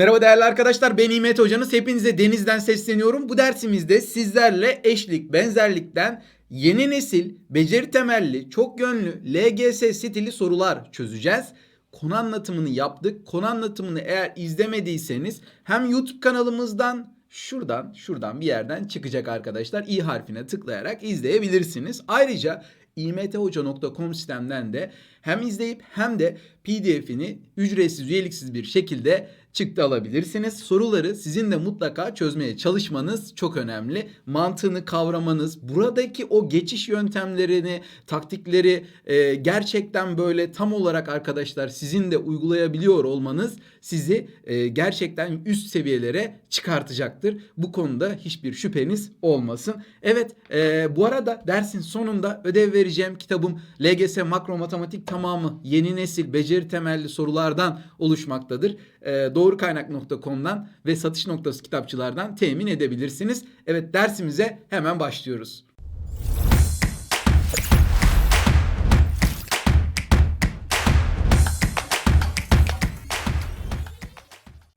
Merhaba değerli arkadaşlar ben İmet Hocanız. Hepinize denizden sesleniyorum. Bu dersimizde sizlerle eşlik, benzerlikten yeni nesil, beceri temelli, çok yönlü, LGS stili sorular çözeceğiz. Konu anlatımını yaptık. Konu anlatımını eğer izlemediyseniz hem YouTube kanalımızdan şuradan şuradan bir yerden çıkacak arkadaşlar. i harfine tıklayarak izleyebilirsiniz. Ayrıca imthoca.com sistemden de hem izleyip hem de PDF'ini ücretsiz, üyeliksiz bir şekilde çıktı alabilirsiniz. Soruları sizin de mutlaka çözmeye çalışmanız çok önemli. Mantığını kavramanız, buradaki o geçiş yöntemlerini, taktikleri e, gerçekten böyle tam olarak arkadaşlar sizin de uygulayabiliyor olmanız sizi e, gerçekten üst seviyelere çıkartacaktır. Bu konuda hiçbir şüpheniz olmasın. Evet e, bu arada dersin sonunda ödev vereceğim kitabım LGS Makro Matematik tamamı yeni nesil beceri temelli sorulardan oluşmaktadır. E, doğrukaynak.com'dan ve satış noktası kitapçılardan temin edebilirsiniz. Evet dersimize hemen başlıyoruz.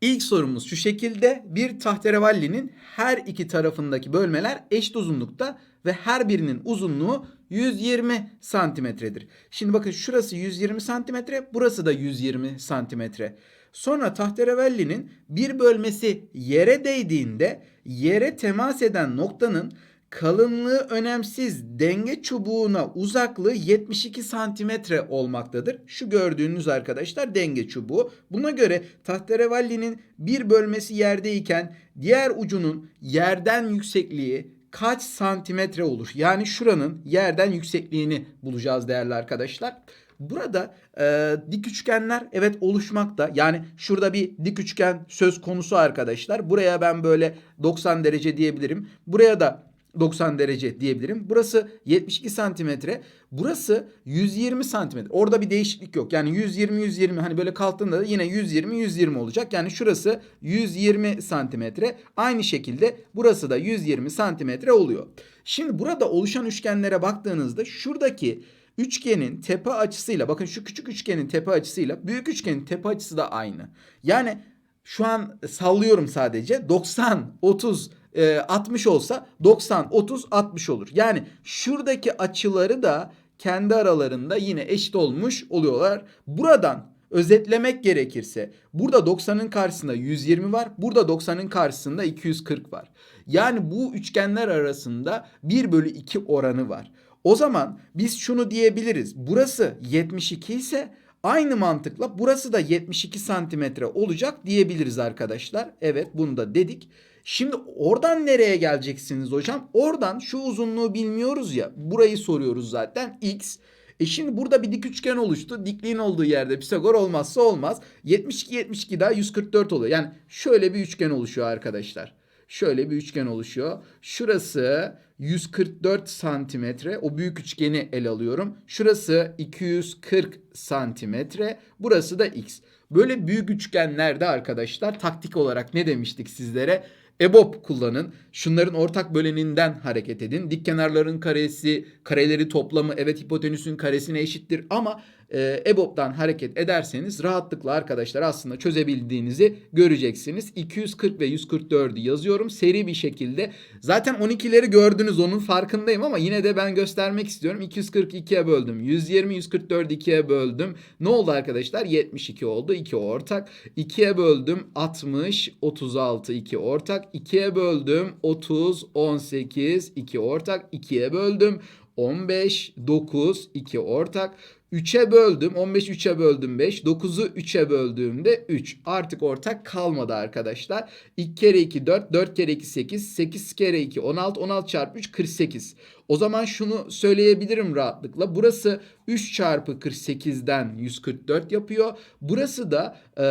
İlk sorumuz şu şekilde. Bir tahterevallinin her iki tarafındaki bölmeler eşit uzunlukta ve her birinin uzunluğu 120 santimetredir. Şimdi bakın şurası 120 santimetre, burası da 120 santimetre. Sonra tahterevallinin bir bölmesi yere değdiğinde yere temas eden noktanın kalınlığı önemsiz denge çubuğuna uzaklığı 72 santimetre olmaktadır. Şu gördüğünüz arkadaşlar denge çubuğu. Buna göre tahterevallinin bir bölmesi yerdeyken diğer ucunun yerden yüksekliği kaç santimetre olur? Yani şuranın yerden yüksekliğini bulacağız değerli arkadaşlar. Burada e, dik üçgenler evet oluşmakta. Yani şurada bir dik üçgen söz konusu arkadaşlar. Buraya ben böyle 90 derece diyebilirim. Buraya da 90 derece diyebilirim. Burası 72 santimetre. Burası 120 santimetre. Orada bir değişiklik yok. Yani 120 120 hani böyle kalktığında da yine 120 120 olacak. Yani şurası 120 santimetre. Aynı şekilde burası da 120 santimetre oluyor. Şimdi burada oluşan üçgenlere baktığınızda şuradaki üçgenin tepe açısıyla bakın şu küçük üçgenin tepe açısıyla büyük üçgenin tepe açısı da aynı. Yani şu an sallıyorum sadece 90 30 e, 60 olsa 90 30 60 olur. Yani şuradaki açıları da kendi aralarında yine eşit olmuş oluyorlar. Buradan özetlemek gerekirse burada 90'ın karşısında 120 var. Burada 90'ın karşısında 240 var. Yani bu üçgenler arasında 1 bölü 2 oranı var. O zaman biz şunu diyebiliriz. Burası 72 ise aynı mantıkla burası da 72 santimetre olacak diyebiliriz arkadaşlar. Evet bunu da dedik. Şimdi oradan nereye geleceksiniz hocam? Oradan şu uzunluğu bilmiyoruz ya. Burayı soruyoruz zaten. X. E şimdi burada bir dik üçgen oluştu. Dikliğin olduğu yerde Pisagor olmazsa olmaz. 72 72 daha 144 oluyor. Yani şöyle bir üçgen oluşuyor arkadaşlar. Şöyle bir üçgen oluşuyor. Şurası 144 santimetre. O büyük üçgeni ele alıyorum. Şurası 240 santimetre. Burası da x. Böyle büyük üçgenlerde arkadaşlar taktik olarak ne demiştik sizlere? EBOB kullanın. Şunların ortak böleninden hareket edin. Dik kenarların karesi, kareleri toplamı evet hipotenüsün karesine eşittir ama e, EBOB'dan hareket ederseniz rahatlıkla arkadaşlar aslında çözebildiğinizi göreceksiniz. 240 ve 144'ü yazıyorum seri bir şekilde. Zaten 12'leri gördünüz onun farkındayım ama yine de ben göstermek istiyorum. 242'ye böldüm. 120 144 2'ye böldüm. Ne oldu arkadaşlar? 72 oldu. 2 ortak. 2'ye böldüm. 60 36 2 ortak. 2'ye böldüm. 30 18 2 ortak. 2'ye böldüm. 15 9 2 ortak. 3'e böldüm. 15 3'e böldüm 5. 9'u 3'e böldüğümde 3. Artık ortak kalmadı arkadaşlar. 2 kere 2 4. 4 kere 2 8. 8 kere 2 16. 16 çarpı 3 48. O zaman şunu söyleyebilirim rahatlıkla. Burası 3 çarpı 48'den 144 yapıyor. Burası da e,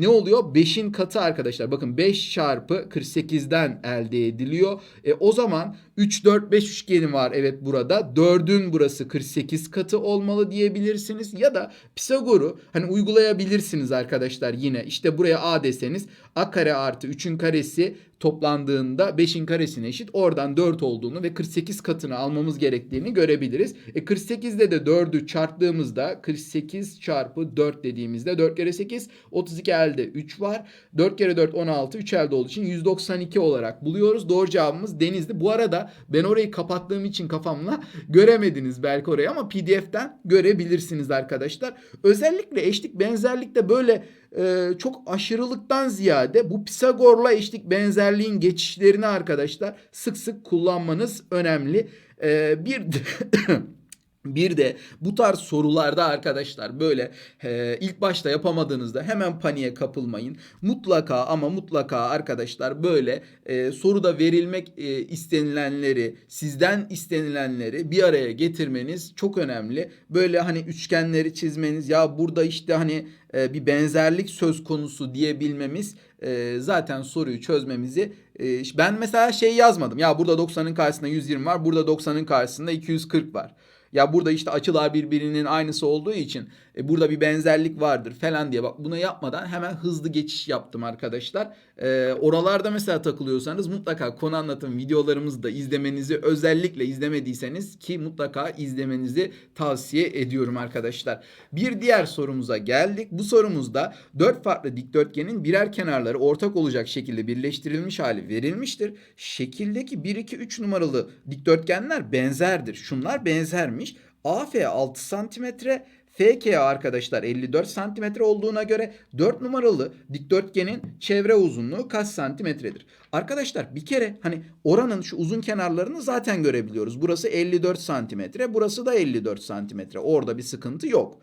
ne oluyor? 5'in katı arkadaşlar. Bakın 5 çarpı 48'den elde ediliyor. E, o zaman 3 4 5 üçgeni var evet burada. 4'ün burası 48 katı olmalı diyebilirsiniz. Ya da Pisagor'u hani uygulayabilirsiniz arkadaşlar yine. İşte buraya A deseniz A kare artı 3'ün karesi toplandığında 5'in karesine eşit. Oradan 4 olduğunu ve 48 katını almamız gerektiğini görebiliriz. E 48'de de 4'ün 4'ü çarptığımızda 48 çarpı 4 dediğimizde 4 kere 8 32 elde 3 var. 4 kere 4 16 3 elde olduğu için 192 olarak buluyoruz. Doğru cevabımız Denizli. Bu arada ben orayı kapattığım için kafamla göremediniz belki orayı ama PDF'ten görebilirsiniz arkadaşlar. Özellikle eşlik benzerlikte böyle e, çok aşırılıktan ziyade bu Pisagor'la eşlik benzerliğin geçişlerini arkadaşlar sık sık kullanmanız önemli. E, bir Bir de bu tarz sorularda arkadaşlar böyle e, ilk başta yapamadığınızda hemen paniğe kapılmayın. Mutlaka ama mutlaka arkadaşlar böyle e, soruda verilmek e, istenilenleri, sizden istenilenleri bir araya getirmeniz çok önemli. Böyle hani üçgenleri çizmeniz ya burada işte hani e, bir benzerlik söz konusu diyebilmemiz e, zaten soruyu çözmemizi e, ben mesela şey yazmadım. Ya burada 90'ın karşısında 120 var, burada 90'ın karşısında 240 var. Ya burada işte açılar birbirinin aynısı olduğu için e, burada bir benzerlik vardır falan diye bak bunu yapmadan hemen hızlı geçiş yaptım arkadaşlar. E, oralarda mesela takılıyorsanız mutlaka konu anlatım videolarımızı da izlemenizi özellikle izlemediyseniz ki mutlaka izlemenizi tavsiye ediyorum arkadaşlar. Bir diğer sorumuza geldik. Bu sorumuzda dört farklı dikdörtgenin birer kenarları ortak olacak şekilde birleştirilmiş hali verilmiştir. Şekildeki 1 2 3 numaralı dikdörtgenler benzerdir. Şunlar benzermiş. AF 6 santimetre, FK arkadaşlar 54 santimetre olduğuna göre 4 numaralı dikdörtgenin çevre uzunluğu kaç santimetredir? Arkadaşlar bir kere hani oranın şu uzun kenarlarını zaten görebiliyoruz. Burası 54 santimetre, burası da 54 santimetre. Orada bir sıkıntı yok.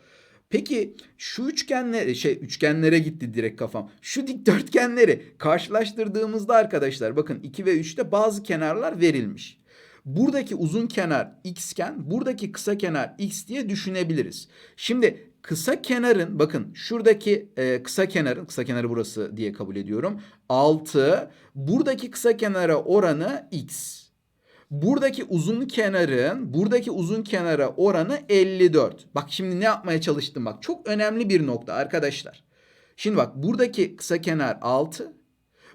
Peki şu üçgenlere şey üçgenlere gitti direkt kafam. Şu dikdörtgenleri karşılaştırdığımızda arkadaşlar bakın 2 ve 3'te bazı kenarlar verilmiş. Buradaki uzun kenar x iken buradaki kısa kenar x diye düşünebiliriz. Şimdi kısa kenarın bakın şuradaki e, kısa kenarın kısa kenarı burası diye kabul ediyorum. 6 buradaki kısa kenara oranı x. Buradaki uzun kenarın buradaki uzun kenara oranı 54. Bak şimdi ne yapmaya çalıştım bak. Çok önemli bir nokta arkadaşlar. Şimdi bak buradaki kısa kenar 6.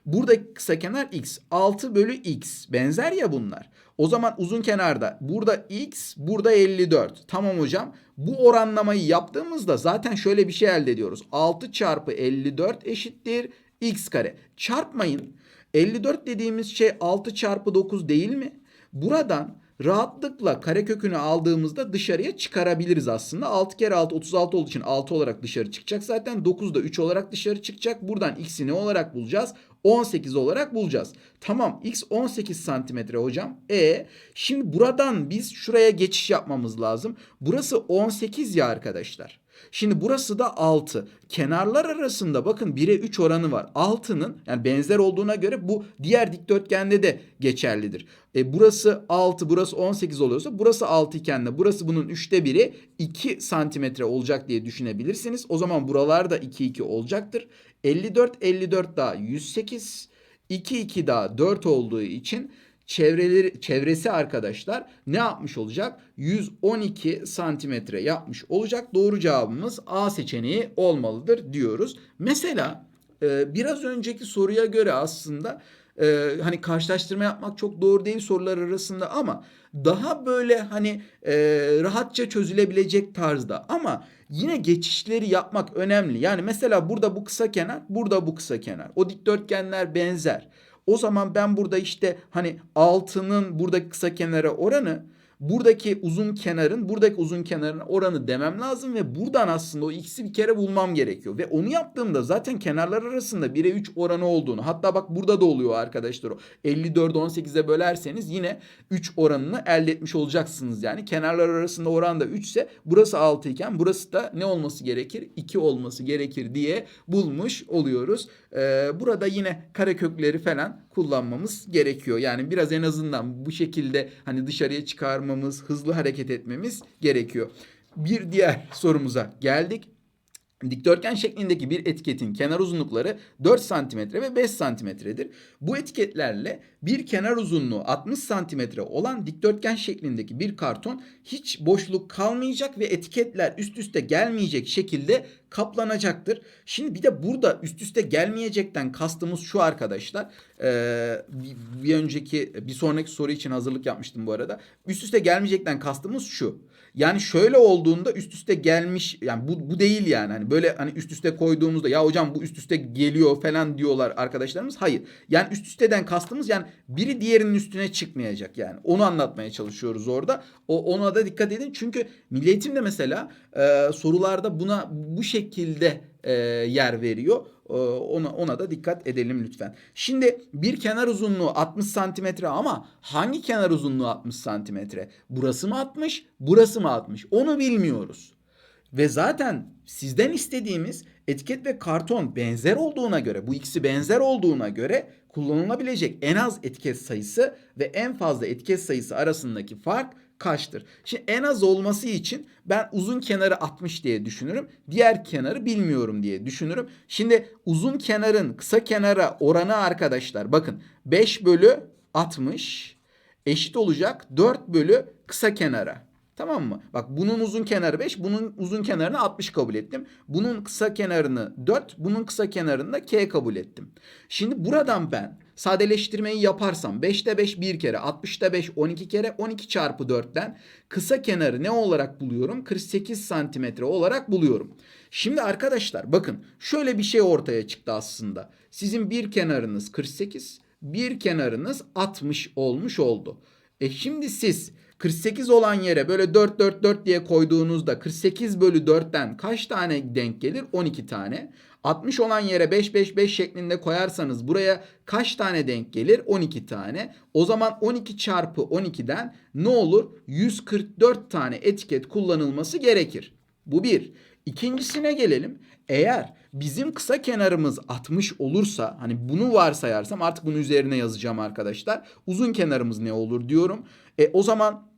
Buradaki kısa kenar x. 6 bölü x. Benzer ya bunlar. O zaman uzun kenarda burada x, burada 54. Tamam hocam. Bu oranlamayı yaptığımızda zaten şöyle bir şey elde ediyoruz. 6 çarpı 54 eşittir x kare. Çarpmayın. 54 dediğimiz şey 6 çarpı 9 değil mi? Buradan rahatlıkla karekökünü aldığımızda dışarıya çıkarabiliriz aslında. 6 kere 6 36 olduğu için 6 olarak dışarı çıkacak. Zaten 9 da 3 olarak dışarı çıkacak. Buradan x'i ne olarak bulacağız? 18 olarak bulacağız. Tamam x 18 santimetre hocam. E şimdi buradan biz şuraya geçiş yapmamız lazım. Burası 18 ya arkadaşlar. Şimdi burası da 6. Kenarlar arasında bakın 1'e 3 oranı var. 6'nın yani benzer olduğuna göre bu diğer dikdörtgende de geçerlidir. E burası 6, burası 18 oluyorsa burası 6 iken de burası bunun 3'te 1'i 2 santimetre olacak diye düşünebilirsiniz. O zaman buralar da 2 2 olacaktır. 54 54 daha 108 2 2 daha 4 olduğu için çevreleri çevresi arkadaşlar ne yapmış olacak? 112 santimetre yapmış olacak. Doğru cevabımız A seçeneği olmalıdır diyoruz. Mesela e, biraz önceki soruya göre aslında e, hani karşılaştırma yapmak çok doğru değil sorular arasında ama daha böyle hani e, rahatça çözülebilecek tarzda ama yine geçişleri yapmak önemli. Yani mesela burada bu kısa kenar, burada bu kısa kenar. O dikdörtgenler benzer. O zaman ben burada işte hani altının buradaki kısa kenara oranı buradaki uzun kenarın buradaki uzun kenarın oranı demem lazım ve buradan aslında o x'i bir kere bulmam gerekiyor. Ve onu yaptığımda zaten kenarlar arasında 1'e 3 oranı olduğunu hatta bak burada da oluyor arkadaşlar o 54'ü 18'e bölerseniz yine 3 oranını elde etmiş olacaksınız. Yani kenarlar arasında oran da 3 ise burası 6 iken burası da ne olması gerekir? 2 olması gerekir diye bulmuş oluyoruz. Ee, burada yine karekökleri falan kullanmamız gerekiyor. Yani biraz en azından bu şekilde hani dışarıya çıkarmamız, hızlı hareket etmemiz gerekiyor. Bir diğer sorumuza geldik. Dikdörtgen şeklindeki bir etiketin kenar uzunlukları 4 cm ve 5 cm'dir. Bu etiketlerle bir kenar uzunluğu 60 cm olan dikdörtgen şeklindeki bir karton hiç boşluk kalmayacak ve etiketler üst üste gelmeyecek şekilde kaplanacaktır. Şimdi bir de burada üst üste gelmeyecekten kastımız şu arkadaşlar. Ee, bir, önceki bir sonraki soru için hazırlık yapmıştım bu arada. Üst üste gelmeyecekten kastımız şu. Yani şöyle olduğunda üst üste gelmiş yani bu, bu değil yani. Hani böyle hani üst üste koyduğumuzda ya hocam bu üst üste geliyor falan diyorlar arkadaşlarımız. Hayır. Yani üst üsteden kastımız yani biri diğerinin üstüne çıkmayacak yani. Onu anlatmaya çalışıyoruz orada. O ona da dikkat edin. Çünkü Milli Eğitim de mesela e, sorularda buna bu şekilde e, yer veriyor. E, ona, ona da dikkat edelim lütfen. Şimdi bir kenar uzunluğu 60 santimetre ama hangi kenar uzunluğu 60 santimetre? Burası mı 60, burası mı 60? Onu bilmiyoruz. Ve zaten sizden istediğimiz etiket ve karton benzer olduğuna göre, bu ikisi benzer olduğuna göre kullanılabilecek en az etiket sayısı ve en fazla etiket sayısı arasındaki fark kaçtır? Şimdi en az olması için ben uzun kenarı 60 diye düşünürüm. Diğer kenarı bilmiyorum diye düşünürüm. Şimdi uzun kenarın kısa kenara oranı arkadaşlar bakın 5 bölü 60 eşit olacak 4 bölü kısa kenara. Tamam mı? Bak bunun uzun kenarı 5, bunun uzun kenarını 60 kabul ettim. Bunun kısa kenarını 4, bunun kısa kenarını da k kabul ettim. Şimdi buradan ben sadeleştirmeyi yaparsam 5'te 5 bir kere, 60'ta 5 12 kere, 12 çarpı 4'ten kısa kenarı ne olarak buluyorum? 48 santimetre olarak buluyorum. Şimdi arkadaşlar bakın şöyle bir şey ortaya çıktı aslında. Sizin bir kenarınız 48, bir kenarınız 60 olmuş oldu. E şimdi siz 48 olan yere böyle 4 4 4 diye koyduğunuzda 48 bölü 4'ten kaç tane denk gelir? 12 tane. 60 olan yere 5 5 5 şeklinde koyarsanız buraya kaç tane denk gelir? 12 tane. O zaman 12 çarpı 12'den ne olur? 144 tane etiket kullanılması gerekir. Bu bir. İkincisine gelelim. Eğer bizim kısa kenarımız 60 olursa hani bunu varsayarsam artık bunun üzerine yazacağım arkadaşlar. Uzun kenarımız ne olur diyorum. E, o zaman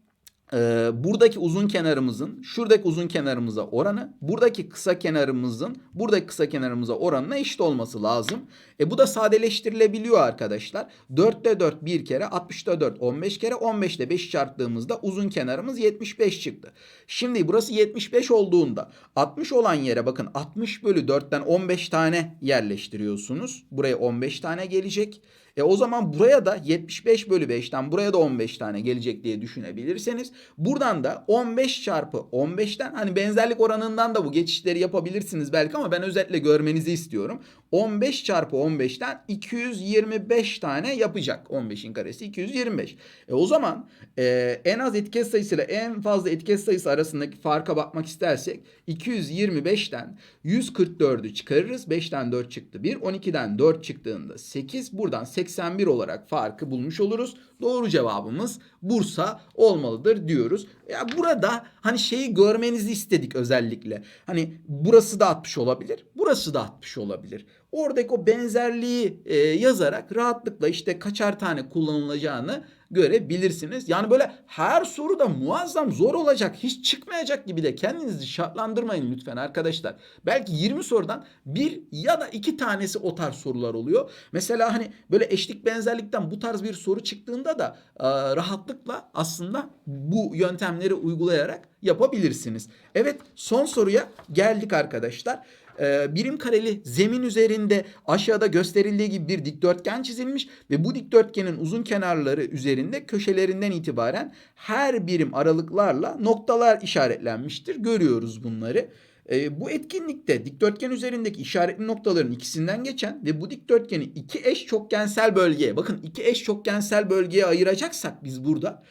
e, buradaki uzun kenarımızın şuradaki uzun kenarımıza oranı buradaki kısa kenarımızın buradaki kısa kenarımıza oranına eşit olması lazım. E bu da sadeleştirilebiliyor arkadaşlar. 4'te 4 bir kere 60'ta 4 15 kere 15'te 5 çarptığımızda uzun kenarımız 75 çıktı. Şimdi burası 75 olduğunda 60 olan yere bakın 60 bölü 4'ten 15 tane yerleştiriyorsunuz. Buraya 15 tane gelecek. E o zaman buraya da 75 bölü 5'ten buraya da 15 tane gelecek diye düşünebilirseniz buradan da 15 çarpı 15'ten hani benzerlik oranından da bu geçişleri yapabilirsiniz belki ama ben özetle görmenizi istiyorum. 15 çarpı 15'ten 225 tane yapacak. 15'in karesi 225. E o zaman e, en az etiket sayısıyla en fazla etiket sayısı arasındaki farka bakmak istersek 225'ten 144'ü çıkarırız. 5'ten 4 çıktı 1. 12'den 4 çıktığında 8. Buradan 81 olarak farkı bulmuş oluruz. Doğru cevabımız Bursa olmalıdır diyoruz. Ya burada hani şeyi görmenizi istedik özellikle. Hani burası da 60 olabilir. Burası da 60 olabilir. Oradaki o benzerliği e, yazarak rahatlıkla işte kaçar tane kullanılacağını görebilirsiniz. Yani böyle her soru da muazzam zor olacak, hiç çıkmayacak gibi de kendinizi şartlandırmayın lütfen arkadaşlar. Belki 20 sorudan bir ya da iki tanesi o tarz sorular oluyor. Mesela hani böyle eşlik benzerlikten bu tarz bir soru çıktığında da e, rahatlıkla aslında bu yöntemleri uygulayarak yapabilirsiniz. Evet son soruya geldik arkadaşlar e, birim kareli zemin üzerinde aşağıda gösterildiği gibi bir dikdörtgen çizilmiş ve bu dikdörtgenin uzun kenarları üzerinde köşelerinden itibaren her birim aralıklarla noktalar işaretlenmiştir. Görüyoruz bunları. E, bu etkinlikte dikdörtgen üzerindeki işaretli noktaların ikisinden geçen ve bu dikdörtgeni iki eş çokgensel bölgeye bakın iki eş çokgensel bölgeye ayıracaksak biz burada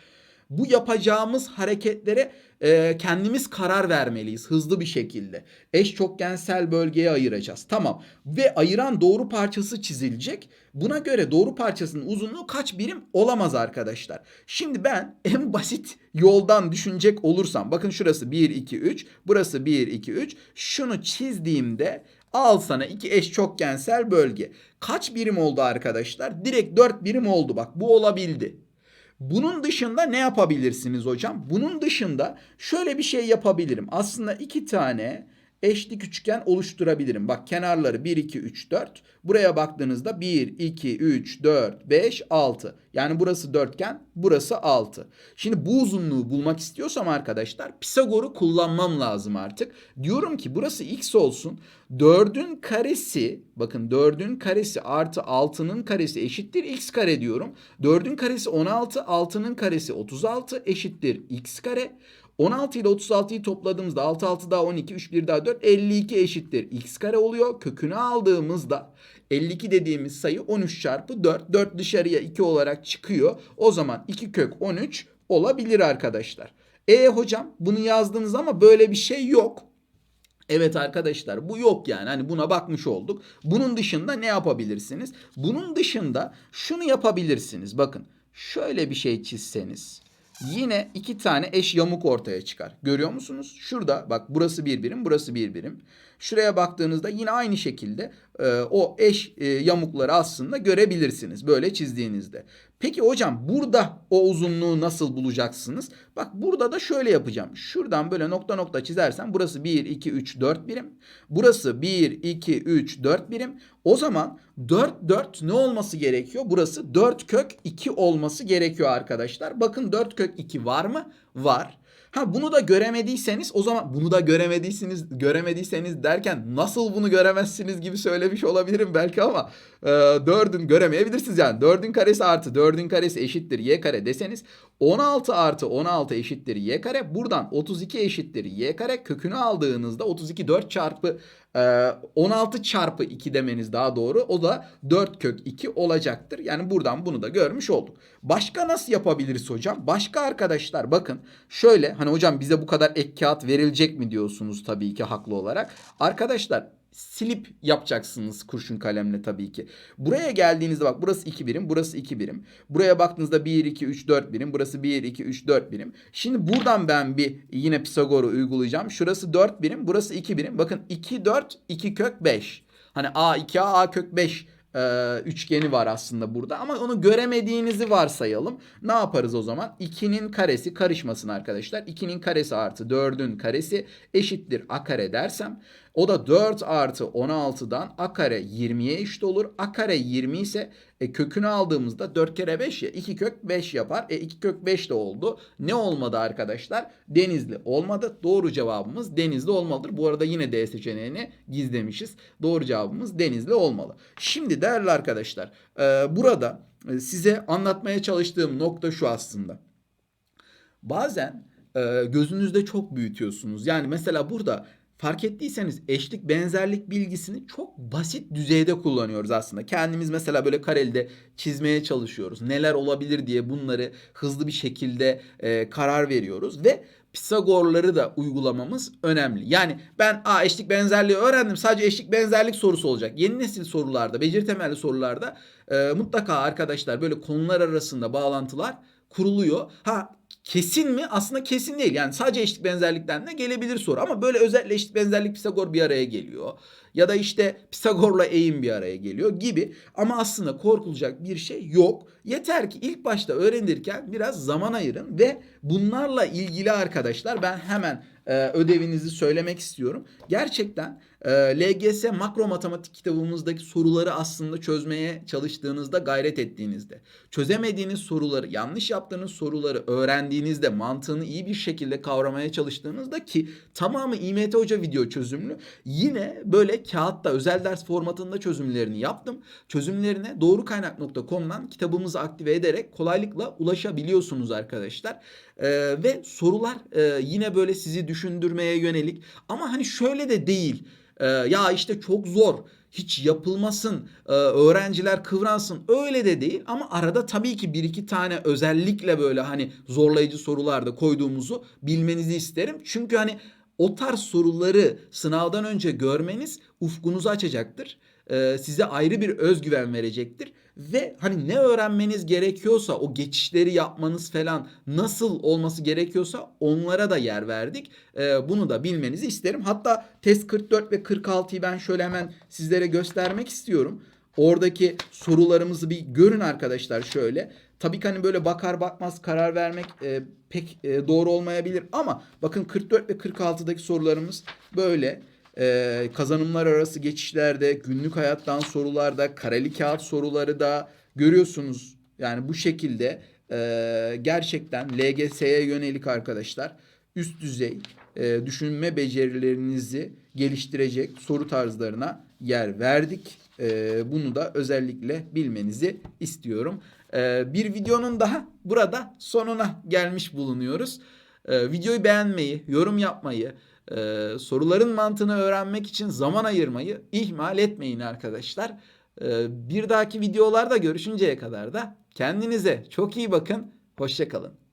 bu yapacağımız hareketlere e, kendimiz karar vermeliyiz hızlı bir şekilde. Eş çokgensel bölgeye ayıracağız. Tamam. Ve ayıran doğru parçası çizilecek. Buna göre doğru parçasının uzunluğu kaç birim olamaz arkadaşlar. Şimdi ben en basit yoldan düşünecek olursam bakın şurası 1 2 3, burası 1 2 3. Şunu çizdiğimde Al sana iki eş çokgensel bölge. Kaç birim oldu arkadaşlar? Direkt 4 birim oldu bak bu olabildi. Bunun dışında ne yapabilirsiniz hocam? Bunun dışında şöyle bir şey yapabilirim. Aslında iki tane eşlik üçgen oluşturabilirim. Bak kenarları 1, 2, 3, 4. Buraya baktığınızda 1, 2, 3, 4, 5, 6. Yani burası dörtgen, burası 6. Şimdi bu uzunluğu bulmak istiyorsam arkadaşlar Pisagor'u kullanmam lazım artık. Diyorum ki burası x olsun. 4'ün karesi, bakın 4'ün karesi artı 6'nın karesi eşittir x kare diyorum. 4'ün karesi 16, 6'nın karesi 36 eşittir x kare. 16 ile 36'yı topladığımızda 6 6 daha 12 3 1 daha 4 52 eşittir x kare oluyor. Kökünü aldığımızda 52 dediğimiz sayı 13 çarpı 4. 4 dışarıya 2 olarak çıkıyor. O zaman 2 kök 13 olabilir arkadaşlar. E hocam bunu yazdınız ama böyle bir şey yok. Evet arkadaşlar bu yok yani hani buna bakmış olduk. Bunun dışında ne yapabilirsiniz? Bunun dışında şunu yapabilirsiniz. Bakın şöyle bir şey çizseniz yine iki tane eş yamuk ortaya çıkar. Görüyor musunuz? Şurada bak burası bir birim burası bir birim. Şuraya baktığınızda yine aynı şekilde e, o eş e, yamukları aslında görebilirsiniz böyle çizdiğinizde. Peki hocam burada o uzunluğu nasıl bulacaksınız? Bak burada da şöyle yapacağım. Şuradan böyle nokta nokta çizersem burası 1, 2, 3, 4 birim. Burası 1, 2, 3, 4 birim. O zaman 4, 4 ne olması gerekiyor? Burası 4 kök 2 olması gerekiyor arkadaşlar. Bakın 4 kök 2 var mı? Var. Ha bunu da göremediyseniz o zaman bunu da göremediyseniz göremediyseniz derken nasıl bunu göremezsiniz gibi söylemiş olabilirim belki ama e, 4'ün göremeyebilirsiniz. Yani 4'ün karesi artı 4'ün karesi eşittir y kare deseniz 16 artı 16 eşittir y kare. Buradan 32 eşittir y kare. Kökünü aldığınızda 32 4 çarpı 16 çarpı 2 demeniz daha doğru o da 4 kök 2 olacaktır. Yani buradan bunu da görmüş olduk. Başka nasıl yapabiliriz hocam? Başka arkadaşlar bakın şöyle hani hocam bize bu kadar ek kağıt verilecek mi diyorsunuz tabii ki haklı olarak. Arkadaşlar silip yapacaksınız kurşun kalemle tabii ki. Buraya geldiğinizde bak burası 2 birim, burası 2 birim. Buraya baktığınızda 1, 2, 3, 4 birim. Burası 1, 2, 3, 4 birim. Şimdi buradan ben bir yine Pisagor'u uygulayacağım. Şurası 4 birim, burası 2 birim. Bakın 2, 4, 2 kök 5. Hani A, 2A, A kök 5 e, üçgeni var aslında burada ama onu göremediğinizi varsayalım. Ne yaparız o zaman? 2'nin karesi karışmasın arkadaşlar. 2'nin karesi artı 4'ün karesi eşittir a kare dersem o da 4 artı 16'dan a kare 20'ye eşit olur. A kare 20 ise e, kökünü aldığımızda 4 kere 5 ya 2 kök 5 yapar. E 2 kök 5 de oldu. Ne olmadı arkadaşlar? Denizli olmadı. Doğru cevabımız Denizli olmalıdır. Bu arada yine D seçeneğini gizlemişiz. Doğru cevabımız Denizli olmalı. Şimdi değerli arkadaşlar e, burada e, size anlatmaya çalıştığım nokta şu aslında. Bazen e, gözünüzde çok büyütüyorsunuz. Yani mesela burada fark ettiyseniz eşlik benzerlik bilgisini çok basit düzeyde kullanıyoruz aslında. Kendimiz mesela böyle karelide çizmeye çalışıyoruz. Neler olabilir diye bunları hızlı bir şekilde e, karar veriyoruz ve Pisagorları da uygulamamız önemli. Yani ben a eşlik benzerliği öğrendim. Sadece eşlik benzerlik sorusu olacak. Yeni nesil sorularda, beceri temelli sorularda e, mutlaka arkadaşlar böyle konular arasında bağlantılar kuruluyor. Ha kesin mi? Aslında kesin değil. Yani sadece eşlik benzerlikten de gelebilir soru ama böyle özellikle eşlik benzerlik Pisagor bir araya geliyor. Ya da işte Pisagor'la eğim bir araya geliyor gibi. Ama aslında korkulacak bir şey yok. Yeter ki ilk başta öğrenirken biraz zaman ayırın ve bunlarla ilgili arkadaşlar ben hemen e, ödevinizi söylemek istiyorum. Gerçekten e, LGS makro matematik kitabımızdaki soruları aslında çözmeye çalıştığınızda gayret ettiğinizde, çözemediğiniz soruları, yanlış yaptığınız soruları öğrendiğinizde, mantığını iyi bir şekilde kavramaya çalıştığınızda ki tamamı İMT Hoca video çözümlü. Yine böyle kağıtta özel ders formatında çözümlerini yaptım. Çözümlerine doğrukaynak.com'dan kitabımızı aktive ederek kolaylıkla ulaşabiliyorsunuz arkadaşlar. Ee, ve sorular e, yine böyle sizi düşündürmeye yönelik ama hani şöyle de değil. Ee, ya işte çok zor hiç yapılmasın, e, öğrenciler kıvransın öyle de değil ama arada tabii ki bir iki tane özellikle böyle hani zorlayıcı sorularda koyduğumuzu bilmenizi isterim. Çünkü hani o tarz soruları sınavdan önce görmeniz ufkunuzu açacaktır. Ee, size ayrı bir özgüven verecektir ve hani ne öğrenmeniz gerekiyorsa o geçişleri yapmanız falan nasıl olması gerekiyorsa onlara da yer verdik. Ee, bunu da bilmenizi isterim. Hatta test 44 ve 46'yı ben şöyle hemen sizlere göstermek istiyorum. Oradaki sorularımızı bir görün arkadaşlar şöyle. Tabii ki hani böyle bakar bakmaz karar vermek e, pek e, doğru olmayabilir ama bakın 44 ve 46'daki sorularımız böyle e, kazanımlar arası geçişlerde, günlük hayattan sorularda, kareli kağıt soruları da görüyorsunuz. Yani bu şekilde e, gerçekten LGS'ye yönelik arkadaşlar üst düzey e, düşünme becerilerinizi geliştirecek soru tarzlarına yer verdik. E, bunu da özellikle bilmenizi istiyorum. Bir videonun daha burada sonuna gelmiş bulunuyoruz. Ee, videoyu beğenmeyi, yorum yapmayı, e, soruların mantığını öğrenmek için zaman ayırmayı ihmal etmeyin arkadaşlar. Ee, bir dahaki videolarda görüşünceye kadar da kendinize çok iyi bakın. Hoşçakalın.